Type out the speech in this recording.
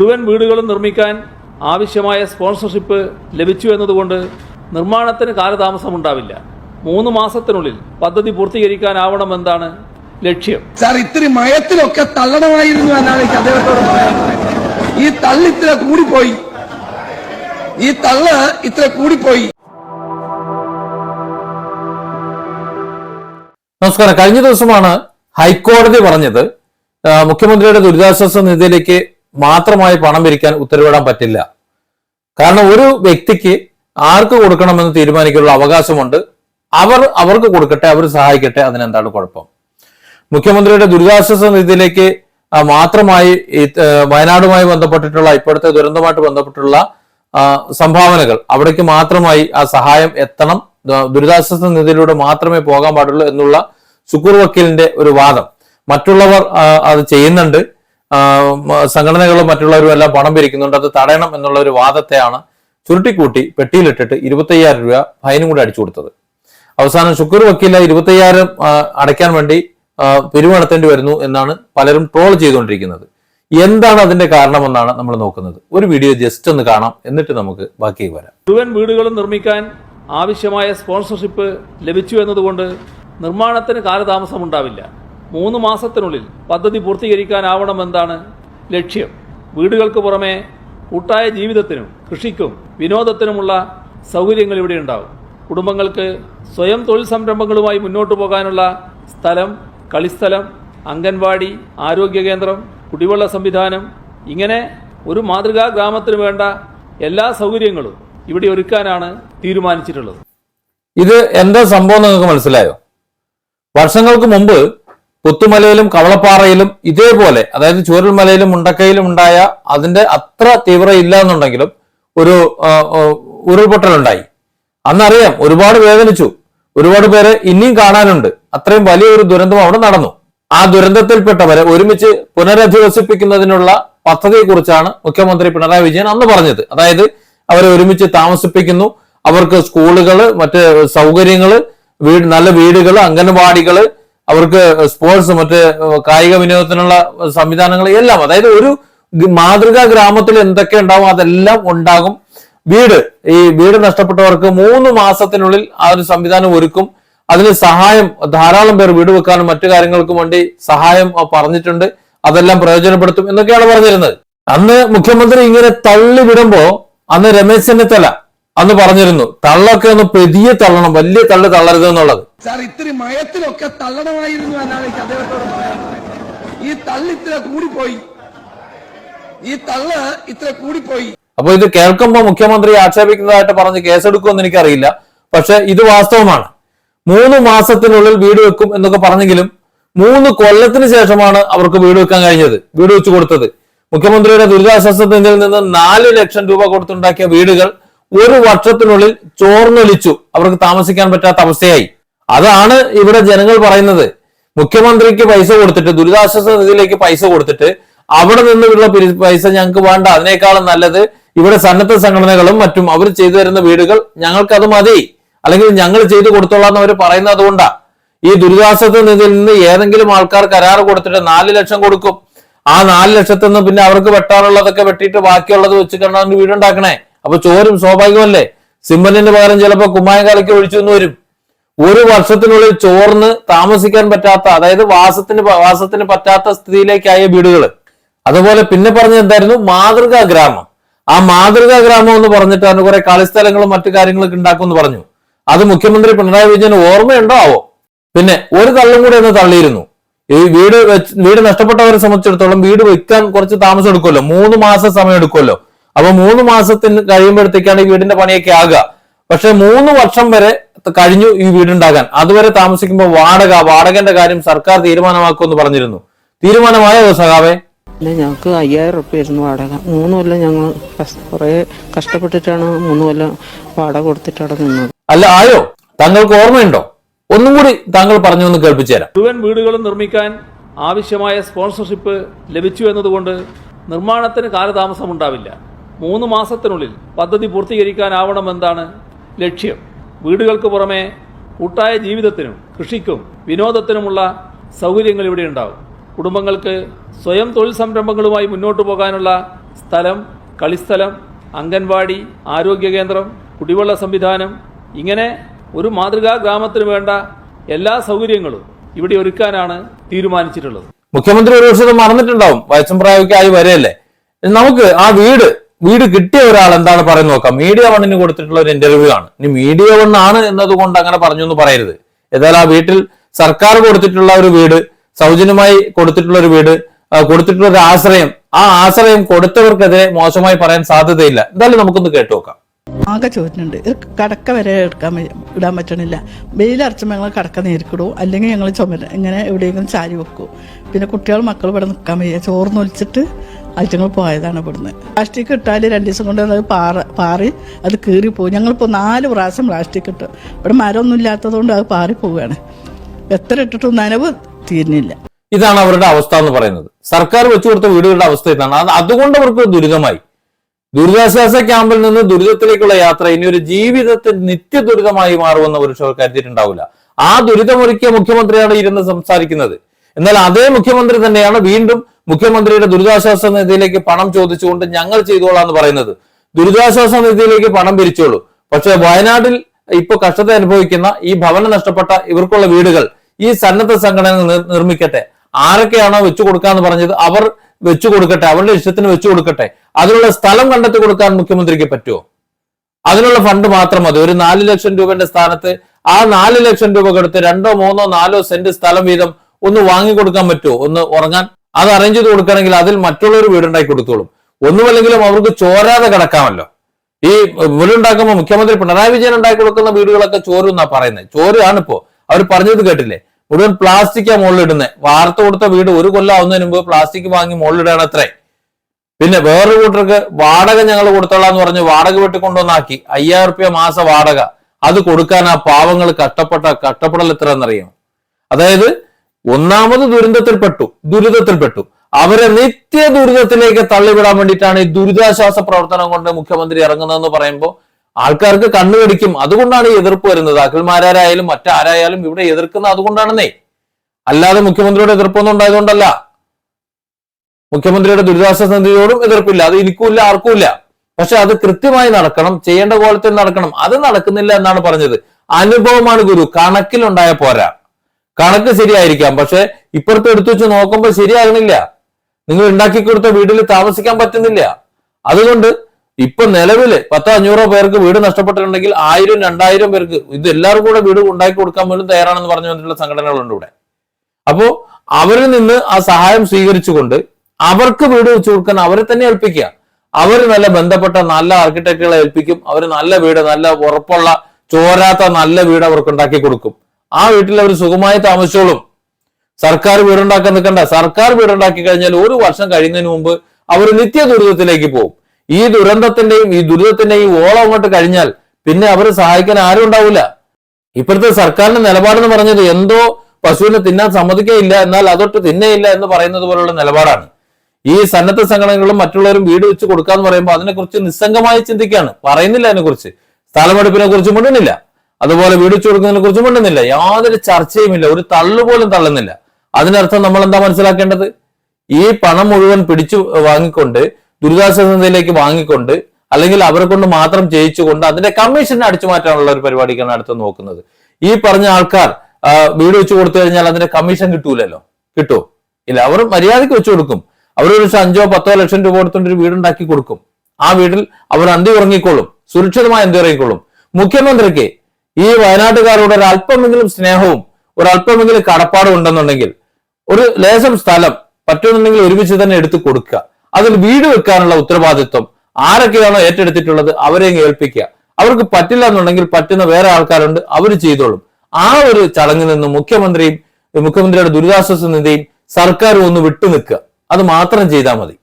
മുഴുവൻ വീടുകളും നിർമ്മിക്കാൻ ആവശ്യമായ സ്പോൺസർഷിപ്പ് ലഭിച്ചു എന്നതുകൊണ്ട് നിർമ്മാണത്തിന് കാലതാമസമുണ്ടാവില്ല. മൂന്ന് മാസത്തിനുള്ളിൽ പദ്ധതി പൂർത്തീകരിക്കാനാവണമെന്നാണ് ലക്ഷ്യം. സാർ ഇത്തിരി മയത്തിലൊക്കെ തള്ളണമായിരുന്നു എന്നാണ് എനിക്ക് അദ്ദേഹത്തോട് പറയാനുള്ളത്. ഈ തള്ള് ഇത്ര കൂടിപ്പോയി. ഈ തള്ള് ഇത്ര കൂടിപ്പോയി. നമസ്കാരം. കഴിഞ്ഞ ദിവസമാണ് ഹൈക്കോടതി പറഞ്ഞത് മുഖ്യമന്ത്രിയുടെ ദുരിതാശ്വാസ നിധിയിലേക്ക് മാത്രമായി പണം പിരിക്കാൻ ഉത്തരവിടാൻ പറ്റില്ല. കാരണം ഒരു വ്യക്തിക്ക് ആർക്ക് കൊടുക്കണമെന്ന് തീരുമാനിക്കാനുള്ള അവകാശമുണ്ട്. അവർ അവർക്ക് കൊടുക്കട്ടെ അവർ സഹായിക്കട്ടെ അതിനെന്താണ് കുഴപ്പം? മുഖ്യമന്ത്രിയുടെ ദുരിതാശ്വാസ നിധിയിലേക്ക് മാത്രമായി വയനാടുമായി ബന്ധപ്പെട്ടിട്ടുള്ള ഇപ്പോഴത്തെ ദുരന്തമായിട്ട് ബന്ധപ്പെട്ടുള്ള സംഭാവനകൾ അവിടേക്ക് മാത്രമായി ആ സഹായം എത്തണം ദുരിതാശ്വാസ നിധിയിലൂടെ മാത്രമേ പോകാൻ പാടുള്ളൂ എന്നുള്ള സുക്കൂർ വക്കീലിന്റെ ഒരു വാദം. മറ്റുള്ളവർ അത് ചെയ്യുന്നുണ്ട്. സംഘടനകളും മറ്റുള്ളവരും എല്ലാം പണം പിരിക്കുന്നുണ്ട്. അത് തടയണം എന്നുള്ള ഒരു വാദത്തെയാണ് ചുരുട്ടിക്കൂട്ടി പെട്ടിയിലിട്ടിട്ട് ഇരുപത്തയ്യായിരം രൂപ ഫൈനും കൂടി അടിച്ചു കൊടുത്തത്. അവസാനം ശുക്കർ വക്കീല ഇരുപത്തയ്യായിരം അടയ്ക്കാൻ വേണ്ടി പിരിവടത്തേണ്ടി വരുന്നു എന്നാണ് പലരും ട്രോൾ ചെയ്തുകൊണ്ടിരിക്കുന്നത്. എന്താണ് അതിന്റെ കാരണമെന്നാണ് നമ്മൾ നോക്കുന്നത്. ഒരു വീഡിയോ ജസ്റ്റ് ഒന്ന് കാണാം. എന്നിട്ട് നമുക്ക് ബാക്കി വരാം. മുഴുവൻ വീടുകളും നിർമ്മിക്കാൻ ആവശ്യമായ സ്പോൺസർഷിപ്പ് ലഭിച്ചു എന്നതുകൊണ്ട് നിർമ്മാണത്തിന് കാലതാമസമുണ്ടാവില്ല. മൂന്ന് മാസത്തിനുള്ളിൽ പദ്ധതി പൂർത്തീകരിക്കാനാവണമെന്നാണ് ലക്ഷ്യം. വീടുകൾക്ക് പുറമെ കൂട്ടായ ജീവിതത്തിനും കൃഷിക്കും വിനോദത്തിനുമുള്ള സൗകര്യങ്ങൾ ഇവിടെ ഉണ്ടാകും കുടുംബങ്ങൾക്ക് സ്വയം തൊഴിൽ സംരംഭങ്ങളുമായി മുന്നോട്ട് പോകാനുള്ള സ്ഥലം കളിസ്ഥലം അംഗൻവാടി ആരോഗ്യ കേന്ദ്രം കുടിവെള്ള സംവിധാനം ഇങ്ങനെ ഒരു മാതൃകാ ഗ്രാമത്തിന് വേണ്ട എല്ലാ സൗകര്യങ്ങളും ഇവിടെ ഒരുക്കാനാണ് തീരുമാനിച്ചിട്ടുള്ളത്. ഇത് എന്താ സംഭവം നിങ്ങൾക്ക് മനസ്സിലായോ? വർഷങ്ങൾക്ക് മുമ്പ് പുത്തുമലയിലും കവളപ്പാറയിലും ഇതേപോലെ അതായത് ചൂരൽമലയിലും മുണ്ടക്കയിലും ഉണ്ടായ അതിന്റെ അത്ര തീവ്ര ഇല്ല എന്നുണ്ടെങ്കിലും ഒരു ഉരുൾപൊട്ടലുണ്ടായി. അന്നറിയാം ഒരുപാട് വേദനിച്ചു. ഒരുപാട് പേര് ഇനിയും കാണാനുണ്ട്. അത്രയും വലിയൊരു ദുരന്തം അവിടെ നടന്നു. ആ ദുരന്തത്തിൽപ്പെട്ടവരെ ഒരുമിച്ച് പുനരധിവസിപ്പിക്കുന്നതിനുള്ള പദ്ധതിയെക്കുറിച്ചാണ് മുഖ്യമന്ത്രി പിണറായി വിജയൻ അന്ന് പറഞ്ഞത്. അതായത് അവരെ ഒരുമിച്ച് താമസിപ്പിക്കുന്നു. അവർക്ക് സ്കൂളുകൾ മറ്റ് സൗകര്യങ്ങൾ വീട് നല്ല വീടുകൾ അംഗൻവാടികൾ അവർക്ക് സ്പോർട്സ് മറ്റ് കായിക വിനോദത്തിനുള്ള സംവിധാനങ്ങൾ എല്ലാം അതായത് ഒരു മാതൃകാ ഗ്രാമത്തിൽ എന്തൊക്കെ ഉണ്ടാവും അതെല്ലാം ഉണ്ടാകും. വീട് ഈ വീട് നഷ്ടപ്പെട്ടവർക്ക് മൂന്ന് മാസത്തിനുള്ളിൽ ആ ഒരു സംവിധാനം ഒരുക്കും. അതിന് സഹായം ധാരാളം പേർ വീട് വെക്കാനും മറ്റു കാര്യങ്ങൾക്കും വേണ്ടി സഹായം പറഞ്ഞിട്ടുണ്ട്. അതെല്ലാം പ്രയോജനപ്പെടുത്തും എന്നൊക്കെയാണ് പറഞ്ഞിരുന്നത്. അന്ന് മുഖ്യമന്ത്രി ഇങ്ങനെ തള്ളി വിടുമ്പോ അന്ന് രമേശ് ചെന്നിത്തല അന്ന് പറഞ്ഞിരുന്നു തള്ളൊക്കെ ഒന്ന് പെതിയെ തള്ളണം വലിയ തള്ള് തള്ളരുത് എന്നുള്ളത്. സാർ ഇത്തിരി മയത്തിലൊക്കെ തള്ളണമായിരുന്നു എന്നാണ് എനിക്ക് അദ്ദേഹത്തോട് പറയാനുള്ളത്. ഈ തള്ള് ഇത്ര കൂടിപ്പോയി. ഈ തള്ള് ഇത്ര കൂടിപ്പോയി. അപ്പൊ ഇത് കേൾക്കുമ്പോൾ മുഖ്യമന്ത്രി ആക്ഷേപിക്കുന്നതായിട്ട് പറഞ്ഞ് കേസെടുക്കുമെന്ന് എനിക്കറിയില്ല. പക്ഷെ ഇത് വാസ്തവമാണ്. മൂന്ന് മാസത്തിനുള്ളിൽ വീട് വെക്കും എന്നൊക്കെ പറഞ്ഞെങ്കിലും മൂന്ന് കൊല്ലത്തിന് ശേഷമാണ് അവർക്ക് വീട് വെക്കാൻ കഴിഞ്ഞത് വീട് വെച്ചു കൊടുത്തത്. മുഖ്യമന്ത്രിയുടെ ദുരിതാശ്വാസ നിധിയിൽ നിന്ന് നാല് ലക്ഷം രൂപ കൊടുത്തുണ്ടാക്കിയ വീടുകൾ ഒരു വർഷത്തിനുള്ളിൽ ചോർന്നൊലിച്ചു. അവർക്ക് താമസിക്കാൻ പറ്റാത്ത അവസ്ഥയായി. അതാണ് ഇവിടെ ജനങ്ങൾ പറയുന്നത്. മുഖ്യമന്ത്രിക്ക് പൈസ കൊടുത്തിട്ട് ദുരിതാശ്വാസ നിധിയിലേക്ക് പൈസ കൊടുത്തിട്ട് അവിടെ നിന്നുള്ള പൈസ ഞങ്ങൾക്ക് വേണ്ട. അതിനേക്കാളും നല്ലത് ഇവിടെ സന്നദ്ധ സംഘടനകളും മറ്റും അവർ ചെയ്തു തരുന്ന വീടുകൾ ഞങ്ങൾക്ക് അത് മതി. അല്ലെങ്കിൽ ഞങ്ങൾ ചെയ്തു കൊടുത്തോളാം എന്ന് അവർ പറയുന്നത് അതുകൊണ്ടാ. ഈ ദുരിതാശ്വാസ നിധിയിൽ നിന്ന് ഏതെങ്കിലും ആൾക്കാർ കരാർ കൊടുത്തിട്ട് നാല് ലക്ഷം കൊടുക്കും. ആ നാല് ലക്ഷത്തിൽ നിന്ന് പിന്നെ അവർക്ക് വെട്ടാനുള്ളതൊക്കെ വെട്ടിയിട്ട് ബാക്കിയുള്ളത് വെച്ച് കണ്ടാണ് വീടുണ്ടാക്കണേ. അപ്പൊ ചോരും സ്വാഭാവികമല്ലേ? സിമന്റിന് പകരം ചിലപ്പോ കുമ്മായം കലക്കി ഒഴിച്ചു എന്ന് വരും. ഒരു വർഷത്തിനുള്ളിൽ ചോർന്ന് താമസിക്കാൻ പറ്റാത്ത അതായത് വാസത്തിന് വാസത്തിന് പറ്റാത്ത സ്ഥിതിയിലേക്കായ വീടുകൾ അതുപോലെ പിന്നെ പറഞ്ഞ എന്തായിരുന്നു? മാതൃകാ ഗ്രാമം. ആ മാതൃകാ ഗ്രാമം എന്ന് അതിന് കുറെ കളിസ്ഥലങ്ങളും മറ്റു കാര്യങ്ങളൊക്കെ ഉണ്ടാക്കുമെന്ന് പറഞ്ഞു. അത് മുഖ്യമന്ത്രി പിണറായി വിജയന് ഓർമ്മയുണ്ടോ? ആവോ? പിന്നെ ഒരു തള്ളും കൂടി ഒന്ന് തള്ളിയിരുന്നു. ഈ വീട് വീട് നഷ്ടപ്പെട്ടവരെ സംബന്ധിച്ചിടത്തോളം വീട് വെക്കാൻ കുറച്ച് താമസം എടുക്കുമല്ലോ. മൂന്ന് മാസം സമയം എടുക്കുമല്ലോ. അപ്പൊ മൂന്ന് മാസത്തിന് കഴിയുമ്പോഴത്തേക്കാണ് ഈ വീടിന്റെ പണിയൊക്കെ ആകുക. പക്ഷെ മൂന്ന് വർഷം വരെ കഴിഞ്ഞു ഈ വീടുണ്ടാകാൻ. അതുവരെ താമസിക്കുമ്പോൾ വാടക വാടകന്റെ കാര്യം സർക്കാർ തീരുമാനമാക്കുമെന്ന് പറഞ്ഞിരുന്നു. തീരുമാനമായോ സഖാവേ? അല്ല ഞങ്ങൾക്ക് അയ്യായിരം ഉറുപ്പ്യായിരുന്നു വാടക. മൂന്ന് കൊല്ലം ഞങ്ങൾ കുറെ കഷ്ടപ്പെട്ടിട്ടാണ് മൂന്ന് കൊല്ലം വാടക കൊടുത്തിട്ടാണ് നിന്നത്. അല്ല ആയോ? താങ്കൾക്ക് ഓർമ്മയുണ്ടോ? ഒന്നും കൂടി താങ്കൾ പറഞ്ഞു ഒന്ന് കേൾപ്പിച്ചു തരാം. മുഴുവൻ വീടുകളും നിർമ്മിക്കാൻ ആവശ്യമായ സ്പോൺസർഷിപ്പ് ലഭിച്ചു എന്നതുകൊണ്ട് നിർമ്മാണത്തിന് കാലതാമസമുണ്ടാവില്ല. മൂന്ന് മാസത്തിനുള്ളിൽ പദ്ധതി പൂർത്തീകരിക്കാനാവണമെന്നാണ് ലക്ഷ്യം. വീടുകൾക്ക് പുറമെ കൂട്ടായ ജീവിതത്തിനും കൃഷിക്കും വിനോദത്തിനുമുള്ള സൗകര്യങ്ങൾ ഇവിടെ ഉണ്ടാവും. കുടുംബങ്ങൾക്ക് സ്വയം തൊഴിൽ സംരംഭങ്ങളുമായി മുന്നോട്ട് പോകാനുള്ള സ്ഥലം കളിസ്ഥലം അംഗൻവാടി ആരോഗ്യ കേന്ദ്രം കുടിവെള്ള സംവിധാനം ഇങ്ങനെ ഒരു മാതൃകാ ഗ്രാമത്തിന് വേണ്ട എല്ലാ സൗകര്യങ്ങളും ഇവിടെ ഒരുക്കാനാണ് തീരുമാനിച്ചിട്ടുള്ളത്. മുഖ്യമന്ത്രി ഒരു വർഷം മറന്നിട്ടുണ്ടാവും. വയസ്സും പ്രായമൊക്കെ ആയി വരെയല്ലേ? നമുക്ക് ആ വീട് വീട് കിട്ടിയ ഒരാൾ എന്താണ് പറയുന്നത് നോക്കാം. മീഡിയ വണ്ണിന് കൊടുത്തിട്ടുള്ള ഒരു ഇന്റർവ്യൂ ആണ്. ഇനി മീഡിയ വണ്ണാണ് എന്നതുകൊണ്ട് അങ്ങനെ പറഞ്ഞു എന്ന് പറയരുത്. ഏതായാലും ആ വീട്ടിൽ സർക്കാർ കൊടുത്തിട്ടുള്ള ഒരു വീട് സൗജന്യമായി കൊടുത്തിട്ടുള്ള ഒരു വീട് കൊടുത്തിട്ടുള്ള ഒരു ആശ്രയം ആ ആശ്രയം കൊടുത്തവർക്കെതിരെ മോശമായി പറയാൻ സാധ്യതയില്ല. എന്തായാലും നമുക്കൊന്ന് കേട്ടു നോക്കാം. ആകെ ചോദിച്ചിട്ടുണ്ട്. ഇത് കടക്ക വരെ എടുക്കാൻ ഇടാൻ പറ്റണില്ല. വെയിലറച്ചുമ്പോൾ ഞങ്ങൾ കടക്ക നേരിക്കിടും. അല്ലെങ്കിൽ ഞങ്ങൾ ചുമര ഇങ്ങനെ എവിടെയെങ്കിലും ചാരി വെക്കും. പിന്നെ കുട്ടികൾ മക്കൾ ഇവിടെ നിൽക്കാൻ വയ്യ. ചോർന്നൊലിച്ചിട്ട് അയച്ചങ്ങൾ പോയതാണ് ഇവിടുന്ന്. പ്ലാസ്റ്റിക് ഇട്ടാൽ രണ്ട് ദിവസം കൊണ്ട് അത് പാറ പാറി അത് കീറിപ്പോകും ഞങ്ങളിപ്പോൾ നാല് പ്രാവശ്യം പ്ലാസ്റ്റിക് ഇട്ടു. ഇവിടെ മരമൊന്നും ഇല്ലാത്തതുകൊണ്ട് അത് പാറി എത്ര ഇട്ടിട്ടും നനവ് തീരുന്നില്ല. ഇതാണ് അവരുടെ അവസ്ഥ എന്ന് പറയുന്നത്. സർക്കാർ വെച്ചു കൊടുത്ത വീടുകളുടെ അവസ്ഥ ഇതാണ്. അത് അതുകൊണ്ട് അവർക്ക് ദുരിതമായി. ദുരിതാശ്വാസ ക്യാമ്പിൽ നിന്ന് ദുരിതത്തിലേക്കുള്ള യാത്ര ഇനി ഒരു ജീവിതത്തിൽ നിത്യ ദുരിതമായി മാറുമെന്ന് ഒരു ഷോ കരുതിയിട്ടുണ്ടാവില്ല. ആ ദുരിതമൊരുക്കിയ മുഖ്യമന്ത്രിയാണ് ഇരുന്ന് സംസാരിക്കുന്നത്. എന്നാൽ അതേ മുഖ്യമന്ത്രി തന്നെയാണ് വീണ്ടും മുഖ്യമന്ത്രിയുടെ ദുരിതാശ്വാസ നിധിയിലേക്ക് പണം ചോദിച്ചുകൊണ്ട് ഞങ്ങൾ ചെയ്തോളാം എന്ന് പറയുന്നത്. ദുരിതാശ്വാസ നിധിയിലേക്ക് പണം പിരിച്ചോളൂ. പക്ഷെ വയനാട്ടിൽ ഇപ്പൊ കഷ്ടത അനുഭവിക്കുന്ന ഈ ഭവനം നഷ്ടപ്പെട്ട ഇവർക്കുള്ള വീടുകൾ ഈ സന്നദ്ധ സംഘടന നിർ- നിർമ്മിക്കട്ടെ. ആരൊക്കെയാണോ വെച്ചു കൊടുക്കാന്ന് പറഞ്ഞത് അവർ വെച്ചു കൊടുക്കട്ടെ. അവരുടെ ഇഷ്ടത്തിന് വെച്ചു കൊടുക്കട്ടെ. അതിനുള്ള സ്ഥലം കണ്ടെത്തി കൊടുക്കാൻ മുഖ്യമന്ത്രിക്ക് പറ്റുമോ അതിനുള്ള ഫണ്ട് മാത്രം മതി. ഒരു നാല് ലക്ഷം രൂപന്റെ സ്ഥാനത്ത് ആ നാല് ലക്ഷം രൂപ കൊടുത്ത് രണ്ടോ മൂന്നോ നാലോ സെന്റ് സ്ഥലം വീതം ഒന്ന് വാങ്ങിക്കൊടുക്കാൻ പറ്റുമോ ഒന്ന് ഉറങ്ങാൻ അത് അറേഞ്ച് ചെയ്ത് കൊടുക്കണമെങ്കിൽ അതിൽ മറ്റുള്ളവർ വീടുണ്ടാക്കി കൊടുത്തോളും. ഒന്നുമല്ലെങ്കിലും അവർക്ക് ചോരാതെ കിടക്കാമല്ലോ. ഈ വീടുണ്ടാക്കുമ്പോൾ മുഖ്യമന്ത്രി പിണറായി വിജയൻ ഉണ്ടാക്കി കൊടുക്കുന്ന വീടുകളൊക്കെ ചോരുന്നാ പറയുന്നത്. ചോരാണ് ഇപ്പോ അവർ പറഞ്ഞത് കേട്ടില്ലേ? മുഴുവൻ പ്ലാസ്റ്റിക്കാ മുകളിലിടുന്നത് വാർത്ത കൊടുത്ത വീട് ഒരു കൊല്ലം ആവുന്നതിന് മുമ്പ് പ്ലാസ്റ്റിക് വാങ്ങി മുകളിലിടാണ് അത്രേ. പിന്നെ വേറൊരു കൂട്ടർക്ക് വാടക ഞങ്ങൾ കൊടുത്തോളാം എന്ന് പറഞ്ഞ് വാടക വെട്ടിക്കൊണ്ടുവന്നാക്കി. അയ്യായിരം റുപ്യ മാസ വാടക. അത് കൊടുക്കാൻ ആ പാവങ്ങൾ കഷ്ടപ്പെട്ട കഷ്ടപ്പെടൽ എത്ര എന്നറിയാം അതായത് ഒന്നാമത് ദുരന്തത്തിൽപ്പെട്ടു ദുരിതത്തിൽപ്പെട്ടു അവരെ നിത്യ ദുരിതത്തിലേക്ക് തള്ളിവിടാൻ വേണ്ടിയിട്ടാണ് ഈ ദുരിതാശ്വാസ പ്രവർത്തനം കൊണ്ട് മുഖ്യമന്ത്രി ഇറങ്ങുന്നതെന്ന് പറയുമ്പോൾ ആൾക്കാർക്ക് കണ്ണുകടിക്കും അതുകൊണ്ടാണ് എതിർപ്പ് വരുന്നത്. അഖിൽമാരായാലും മറ്റാരായാലും ഇവിടെ എതിർക്കുന്ന അതുകൊണ്ടാണെന്നേ. അല്ലാതെ മുഖ്യമന്ത്രിയുടെ എതിർപ്പൊന്നും ഉണ്ടായതുകൊണ്ടല്ല. മുഖ്യമന്ത്രിയുടെ ദുരിതാശ്വാസ നിധിയോടും എതിർപ്പില്ല. അത് എനിക്കുമില്ല ആർക്കുമില്ല. പക്ഷെ അത് കൃത്യമായി നടക്കണം. ചെയ്യേണ്ട കോലത്തിൽ നടക്കണം. അത് നടക്കുന്നില്ല എന്നാണ് പറഞ്ഞത്. അനുഭവമാണ് ഗുരു. കണക്കിലുണ്ടായ പോരാ. കണക്ക് ശരിയായിരിക്കാം. പക്ഷെ ഇപ്പുറത്ത് എടുത്തു വെച്ച് നോക്കുമ്പോൾ ശരിയാകണില്ല. നിങ്ങൾ ഉണ്ടാക്കി കൊടുത്ത വീട്ടിൽ താമസിക്കാൻ പറ്റുന്നില്ല. അതുകൊണ്ട് ഇപ്പൊ നിലവിൽ പത്തോ അഞ്ഞൂറോ പേർക്ക് വീട് നഷ്ടപ്പെട്ടിട്ടുണ്ടെങ്കിൽ ആയിരം രണ്ടായിരം പേർക്ക് ഇത് എല്ലാവർക്കും കൂടെ വീട് ഉണ്ടാക്കി കൊടുക്കാൻ പോലും തയ്യാറാണെന്ന് പറഞ്ഞു വന്നിട്ടുള്ള സംഘടനകളുണ്ട് ഇവിടെ. അപ്പോ അവരിൽ നിന്ന് ആ സഹായം സ്വീകരിച്ചുകൊണ്ട് അവർക്ക് വീട് വെച്ചു കൊടുക്കാൻ അവരെ തന്നെ ഏൽപ്പിക്കുക. അവർ നല്ല ബന്ധപ്പെട്ട നല്ല ആർക്കിടെക്റ്റുകളെ ഏൽപ്പിക്കും. അവർ നല്ല വീട് നല്ല ഉറപ്പുള്ള ചോരാത്ത നല്ല വീട് അവർക്ക് ഉണ്ടാക്കി കൊടുക്കും. ആ വീട്ടിൽ അവർ സുഖമായി താമസിച്ചോളും. സർക്കാർ വീടുണ്ടാക്കാൻ നിൽക്കണ്ട. സർക്കാർ വീടുണ്ടാക്കി കഴിഞ്ഞാൽ ഒരു വർഷം കഴിയുന്നതിന് മുമ്പ് അവർ നിത്യ ദുരിതത്തിലേക്ക് പോകും. ഈ ദുരന്തത്തിന്റെയും ഈ ദുരിതത്തിന്റെയും ഓളം അങ്ങോട്ട് കഴിഞ്ഞാൽ പിന്നെ അവരെ സഹായിക്കാൻ ആരും ഉണ്ടാവില്ല. ഇപ്പോഴത്തെ സർക്കാരിന്റെ നിലപാടെന്ന് പറഞ്ഞത് എന്തോ പശുവിനെ തിന്നാൻ സമ്മതിക്കുകയില്ല എന്നാൽ അതൊട്ട് തിന്നയില്ല എന്ന് പറയുന്നത് പോലുള്ള നിലപാടാണ്. ഈ സന്നദ്ധ സംഘടനകളും മറ്റുള്ളവരും വീട് വെച്ച് കൊടുക്കാന്ന് പറയുമ്പോൾ അതിനെക്കുറിച്ച് നിസ്സംഗമായി ചിന്തിക്കുകയാണ്. പറയുന്നില്ല അതിനെക്കുറിച്ച്. സ്ഥലമെടുപ്പിനെ കുറിച്ച് മിണ്ടുന്നില്ല. അതുപോലെ വീട് വെച്ച് കൊടുക്കുന്നതിനെ കുറിച്ച് മിണ്ടുന്നില്ല. യാതൊരു ചർച്ചയുമില്ല. ഒരു തള്ളു പോലും തള്ളുന്നില്ല. അതിനർത്ഥം നമ്മൾ എന്താ മനസ്സിലാക്കേണ്ടത്? ഈ പണം മുഴുവൻ പിടിച്ചു വാങ്ങിക്കൊണ്ട് ദുരിതാശ്വാസ നിധിയിലേക്ക് വാങ്ങിക്കൊണ്ട് അല്ലെങ്കിൽ അവരെ കൊണ്ട് മാത്രം ജയിച്ചുകൊണ്ട് അതിന്റെ കമ്മീഷൻ അടിച്ചു മാറ്റാനുള്ള ഒരു പരിപാടിക്കാണ് അടുത്ത് നോക്കുന്നത്. ഈ പറഞ്ഞ ആൾക്കാർ വീട് വെച്ച് കൊടുത്തു കഴിഞ്ഞാൽ അതിന്റെ കമ്മീഷൻ കിട്ടൂലല്ലോ? കിട്ടുമോ ഇല്ല. അവർ മര്യാദയ്ക്ക് വെച്ചു കൊടുക്കും. അവർ ഒരു അഞ്ചോ പത്തോ ലക്ഷം രൂപ കൊടുത്തുകൊണ്ട് ഒരു വീടുണ്ടാക്കി കൊടുക്കും. ആ വീട്ടിൽ അവർ അന്തി ഉറങ്ങിക്കൊള്ളും. സുരക്ഷിതമായി അന്തി ഉറങ്ങിക്കൊള്ളും. മുഖ്യമന്ത്രിക്ക് ഈ വയനാട്ടുകാരോട് ഒരു അല്പമെങ്കിലും സ്നേഹവും ഒരു അല്പമെങ്കിലും കടപ്പാടും ഉണ്ടെന്നുണ്ടെങ്കിൽ ഒരു ലേശം സ്ഥലം പറ്റുന്നുണ്ടെങ്കിൽ ഒരുമിച്ച് തന്നെ എടുത്തു കൊടുക്കുക. അതിൽ വീട് വെക്കാനുള്ള ഉത്തരവാദിത്വം ആരൊക്കെയാണോ ഏറ്റെടുത്തിട്ടുള്ളത് അവരെ ഏൽപ്പിക്കുക. അവർക്ക് പറ്റില്ല എന്നുണ്ടെങ്കിൽ പറ്റുന്ന വേറെ ആൾക്കാരുണ്ട് അവർ ചെയ്തോളും. ആ ഒരു ചടങ്ങിൽ നിന്ന് മുഖ്യമന്ത്രിയും മുഖ്യമന്ത്രിയുടെ ദുരിതാശ്വാസ നിധിയും സർക്കാരും ഒന്ന് വിട്ടുനിൽക്കുക. അത് മാത്രം ചെയ്താൽ മതി.